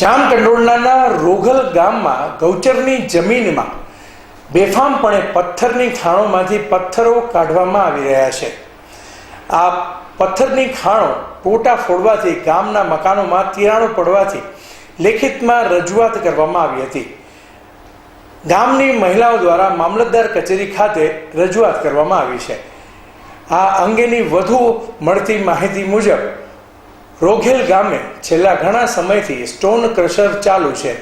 જામકંડોરણાના રોઘલ ગામમાં, ગૌચરની જમીનમાં બેફામપણે પથ્થરની ખાણોમાંથી પથ્થરો કાઢવામાં આવી રહ્યા છે. આ પથ્થરની ખાણો ટોટા ફોડવાથી, ગામના મકાનોમાં તિરાણો પડવાથી, લેખિતમાં રજૂઆત કરવામાં આવી હતી. ગામની મહિલાઓ દ્વારા મામલતદાર કચેરી ખાતે રજૂઆત કરવામાં આવી છે. આ અંગેની વધુ મળતી માહિતી મુજબ રોઘેલ ગામે છેલ્લા ઘણા સમયથી સ્ટોન ક્રશર ચાલુ છે.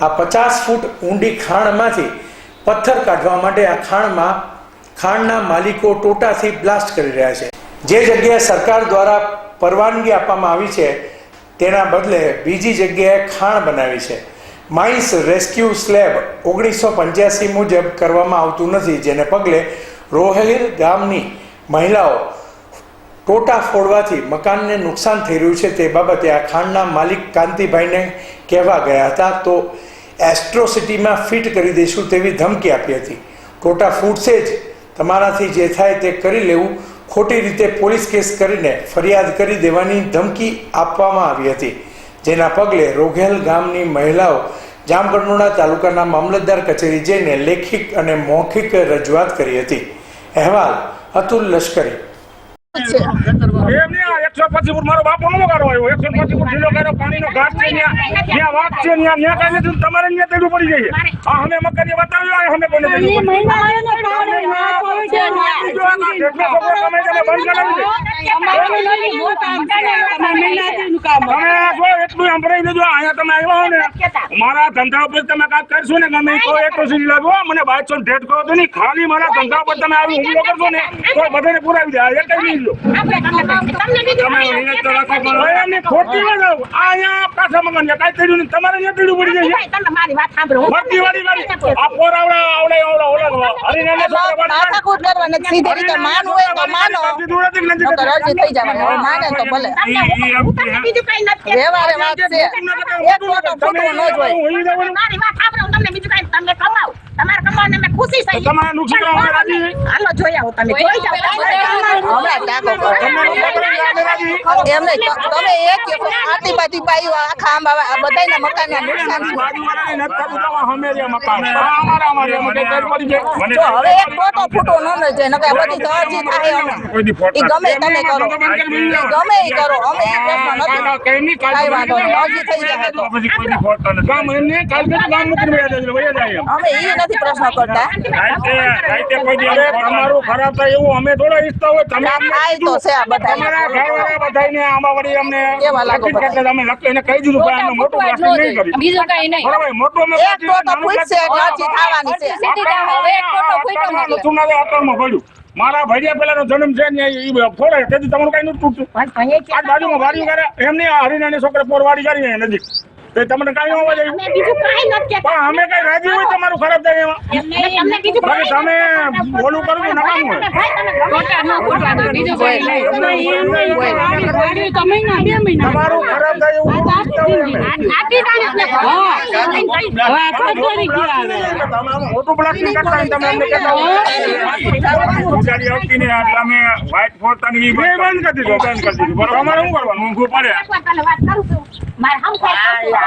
આ પચાસ ફૂટ ઊંડી ખાણમાંથી પથ્થર કાઢવા માટે આ ખાણમાં, ખાણના માલિકો ટોટાથી બ્લાસ્ટ કરી રહ્યા છે. જે જગ્યાએ સરકાર દ્વારા પરવાનગી આપવામાં આવી છે, તેના બદલે બીજી જગ્યાએ ખાણ બનાવી છે. માઇન્સ રેસ્ક્યુ સ્લેબ ઓગણીસો પંચ્યાસી મુજબ કરવામાં આવતું નથી, જેને પગલે રોહેલ ગામની મહિલાઓ ટોટા ફોડવાથી મકાનને નુકસાન થઈ રહ્યું છે તે બાબતે આ ખાંડના માલિક કાંતિભાઈને કહેવા ગયા હતા. તો એસ્ટ્રોસિટીમાં ફિટ કરી દઈશું તેવી ધમકી આપી હતી. ટોટા ફૂટશે જ તમારાથી જે થાય તે કરી લેવું. ખોટી રીતે પોલીસ કેસ કરીને ફરિયાદ કરી દેવાની ધમકી આપવામાં આવી હતી. જેના પગલે રોઘેલ ગામની મહિલાઓ જામકંડોળા તાલુકાના મામલતદાર કચેરી જઈને લેખિત અને મૌખિક રજૂઆત કરી હતી. અહેવાલ અતુલ લશ્કરી. એમ નહીં, આ 125 ફૂટ મારો બાપો નો ગારો આવ્યો. 125 ફૂટ ઢીલો ગારો, પાણીનો ઘાટ છે ત્યાં વાત છે, ત્યાં ન્યા કાંઈ નથી. તમારે ન્યા તેડવું પડી જાય. આ અમે મકાને બતાવ્યું, આ અમે કોને બંધ કરાવી મારા ધંધા ઉપર તમે કામ કરશો ને ગમે તો એક તો સીધી લાગો મને ને ઢેટ કરો તો નહીં. ખાલી મારા ધંધા ઉપર તમે આવી હુમલો કરશો ને તો? બધાને પુરાવી દે. એક જ નહીં લો ખોટી ન અહીંયા પાછા છે. કાંઈ તેડ્યું નહીં. તમારે અહીંયા તેડવું પડી જાય વાળી. આ આવડે આવડે આવડે હરીને નથી. સીધી રીતે માનવું હોય તો માનો. નકર અરજી થઈ જવાની હવે માને તો ભલે. વ્યવહારે વાત છે. એક ફોટો ફૂટવો ન જ હોય તમારે નુકસાન અમે રાજી હાલો જોઈ આવો તમે. જોઈ જાઓ. હમણાં ટાંકો કરો એમ નહીં તમે એક એક આટી બાટી પાયું આખા આંબા નુકસાન રહ્યા મકાન. પડી જાય. જો હવે એક ફોટો ફૂટો ન જ જાય નકર બધી તો અરજી થાય અમે ગમે તમે કરો. ગમે ઈ કરો. અમે ઈ પ્રશ્ન નથી. કઈ વાંધો નહીં. અરજી થઈ જાય તો. અમે ઈ નથી પ્રશ્ન કરતા. તમારું ખરાબ થાય એવું અમે થોડા ઈચ્છતા હોય તમે તો છે આ બધા ઘરવાળા બધાયને આમાં વળી અમને કેવા લાગો નક્કી જ કરતા અમે લખ- કહી દીધું ભાઈ આનું મોટું પ્લાસ્ટિક નહીં કર્યું બીજું કઈ નહીં. બરાબર મોટું અમે એક ફોટો પૂછશે એટલે થવાની છે. સીધી હવે એક ફોટો ફૂટ્યો આટલામાં નથી. નથું. ના આવે, આટલામાં પડ્યું. મારા ભૈયા પેલાનો જન્મ છે ને એ ફોડે તેથી તમારું કઈ નથી તૂટતું. આ બાજુમાં વાડી કરે એમને હરિનાની છોકરા પોર વાડી કરી ને નજીક. તો તમને કઈ હોવા જાય પણ અમે કઈ રાજી હોય તમારું ખરાબ થાય એમાં. બાકી તમે બોલું કરું તો નકામું હોય. ખોટા ન ખોટા બીજું કઈ નહીં. તમે ના બે મહિના તમારું ખરાબ થાય એવું આપી હોય હા. હવે આ પથ્થરી ગયા. તમે આમ મોટું પ્લાસ્ટિક કરતા તમે એમને કહેતા હોય. ગાડી આવતી ને અમે white ફોડતાની ઈ બંધ કરી દીધું, બંધ કરી દીધું. બરાબર? અમારે શું કરવાનું? ઊંઘવું પડે. જ થાય છે. થાય જ